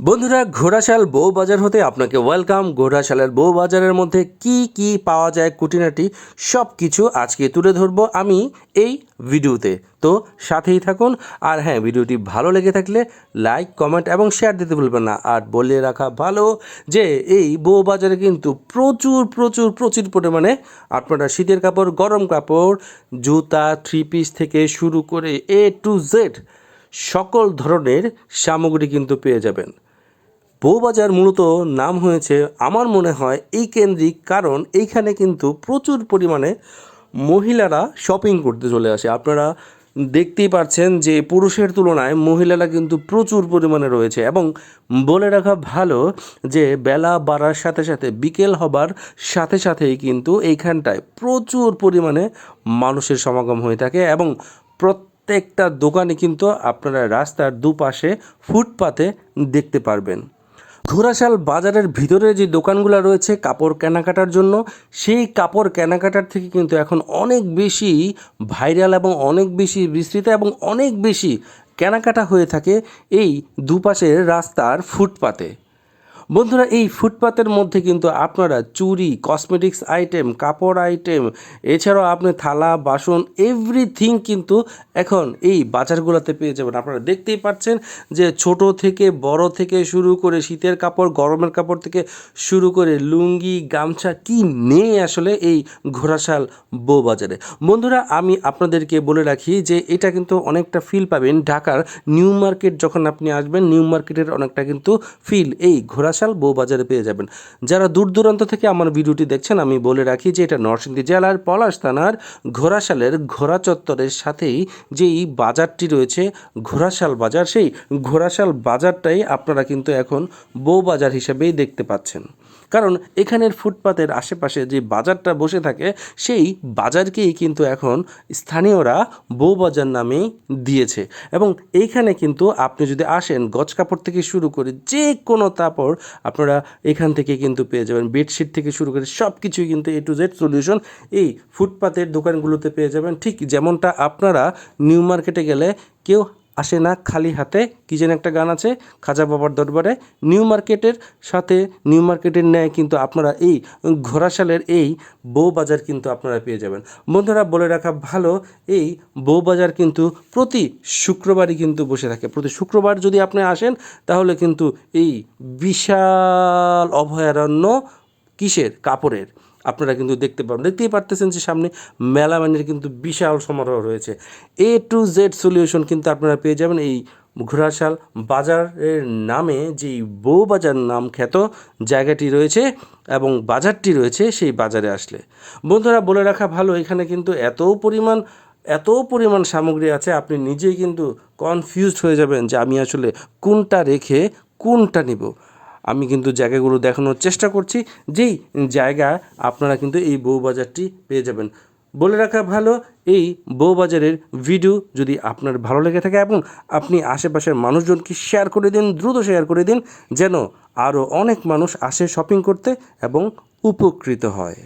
বন্ধুরা, ঘোড়াশাল বউ বাজার হতে আপনাকে ওয়েলকাম ঘোড়াশালের বউ বাজারের মধ্যে কি কি পাওয়া যায় কুটিনাটি সব কিছু আজকে তুলে ধরবো আমি এই ভিডিওতে। তো সাথেই থাকুন, আর হ্যাঁ ভিডিওটি ভালো লেগে থাকলে লাইক কমেন্ট এবং শেয়ার দিতে ভুলবেন না। আর বলে রাখা ভালো যে এই বউ বাজারে কিন্তু প্রচুর প্রচুর প্রচুর পরিমাণে আপনারা শীতের কাপড়, গরম কাপড়, জুতা থ্রি পিস থেকে শুরু করে এ টু জেড সকল ধরনের সামগ্রী কিন্তু পেয়ে যাবেন। বউবাজার মূলত নাম হয়েছে আমার মনে হয় এই কেন্দ্রিক কারণ এইখানে কিন্তু প্রচুর পরিমাণে মহিলারা শপিং করতে চলে আসে। আপনারা দেখতেই পাচ্ছেন যে পুরুষের তুলনায় মহিলারা কিন্তু প্রচুর পরিমাণে রয়েছে এবং বলে রাখা ভালো যে বেলা বাড়ার সাথে সাথে বিকেল হবার সাথে সাথেই কিন্তু এইখানটায় প্রচুর পরিমাণে মানুষের সমাগম হয়ে থাকে এবং প্রত্যেকটা দোকানে কিন্তু আপনারা রাস্তার দুপাশে ফুটপাতে দেখতে পারবেন। ঘোড়াশাল বাজারের ভিতরে যে দোকানগুলো রয়েছে কাপড় কেনাকাটার জন্য, সেই কাপড় কেনাকাটার থেকে কিন্তু এখন অনেক বেশি ভাইরাল এবং অনেক বেশি বিস্তৃত এবং অনেক বেশি কেনাকাটা হয়ে থাকে এই দুপাশের রাস্তার ফুটপাতে। বন্ধুরা, এই ফুটপাতের মধ্যে কিন্তু আপনারা চুড়ি কসমেটিক্স আইটেম কাপড় আইটেম এছাড়াও আপনি থালা, বাসন এভরিথিং কিন্তু এখন এই বাজারগুলোতে পেয়ে যাবেন। আপনারা দেখতেই পাচ্ছেন যে ছোট থেকে বড় থেকে শুরু করে শীতের কাপড়, গরমের কাপড় থেকে শুরু করে লুঙ্গি, গামছা, কি নেই আসলে এই ঘোড়াশাল বউ বাজারে। বন্ধুরা, আমি আপনাদেরকে বলে রাখি যে এটা কিন্তু অনেকটা ফিল পাবেন। ঢাকার নিউ মার্কেট যখন আপনি আসবেন, নিউ মার্কেটের অনেকটা কিন্তু ফিল এই ঘোড়াশাল বউ বাজারে পেয়ে যাবেন। যারা দূর দূরান্ত থেকে আমার ভিডিওটি দেখছেন, আমি বলে রাখি যে এটা নরসিংদী জেলার পলাশ থানার ঘোড়াশালের ঘোড়া চত্বরের সাথেই যেই বাজারটি রয়েছে, ঘোড়াশাল বাজার, সেই ঘোড়াশাল বাজারটাই আপনারা কিন্তু এখন বউ বাজার হিসেবেই দেখতে পাচ্ছেন। কারণ এখানের ফুটপাতের আশেপাশে যে বাজারটা বসে থাকে, সেই বাজারকেই কিন্তু এখন স্থানীয়রা বউবাজার নামেই দিয়েছে। এবং এইখানে কিন্তু আপনি যদি আসেন গজ কাপড় থেকে শুরু করে যে কোনো কাপড় আপনারা এখান থেকে কিন্তু পেয়ে যাবেন। বেডশিট থেকে শুরু করে সব কিছুই কিন্তু এ টু জেড সলিউশন এই ফুটপাতের দোকানগুলোতে পেয়ে যাবেন। ঠিক যেমনটা আপনারা নিউ মার্কেটে গেলে কেউ আসে না, খালি হাতে। কি যেন একটা গান আছে, খাজা বাবার দরবারে। নিউ মার্কেটের সাথে, নিউ মার্কেটের ন্যায় কিন্তু আপনারা এই ঘোড়াশালের এই বউ বাজার কিন্তু আপনারা পেয়ে যাবেন। বন্ধুরা, বলে রাখা ভালো, এই বউ বাজার কিন্তু প্রতি শুক্রবারই কিন্তু বসে থাকে। প্রতি শুক্রবার যদি আপনি আসেন, তাহলে কিন্তু এই বিশাল অভয়ারণ্য কিসের? কাপড়ের। আপনারা কিন্তু দেখতে পাবেন দেখতেই পারতেছেন যে সামনে মেলা মেলামানের কিন্তু বিশাল সমারোহ রয়েছে। এ টু জেড সলিউশন কিন্তু আপনারা পেয়ে যাবেন এই ঘোড়াশাল বাজারের নামে যেই বউ বাজার নাম খ্যাত জায়গাটি রয়েছে এবং বাজারটি রয়েছে সেই বাজারে আসলে। বন্ধুরা, বলে রাখা ভালো, এখানে কিন্তু এত পরিমাণ এত পরিমাণ সামগ্রী আছে, আপনি নিজেই কিন্তু কনফিউজড হয়ে যাবেন যে আমি আসলে কোনটা রেখে কোনটা নিব। আমি কিন্তু জায়গাগুলো দেখানোর চেষ্টা করছি, যেই জায়গা আপনারা কিন্তু এই বউবাজারটি পেয়ে যাবেন। বলে রাখা ভালো, এই বউবাজারের ভিডিও যদি আপনার ভালো লেগে থাকে এবং আপনি আশেপাশের মানুষজনকে শেয়ার করে দিন, দ্রুত শেয়ার করে দিন, যেন আরও অনেক মানুষ আসে শপিং করতে এবং উপকৃত হয়।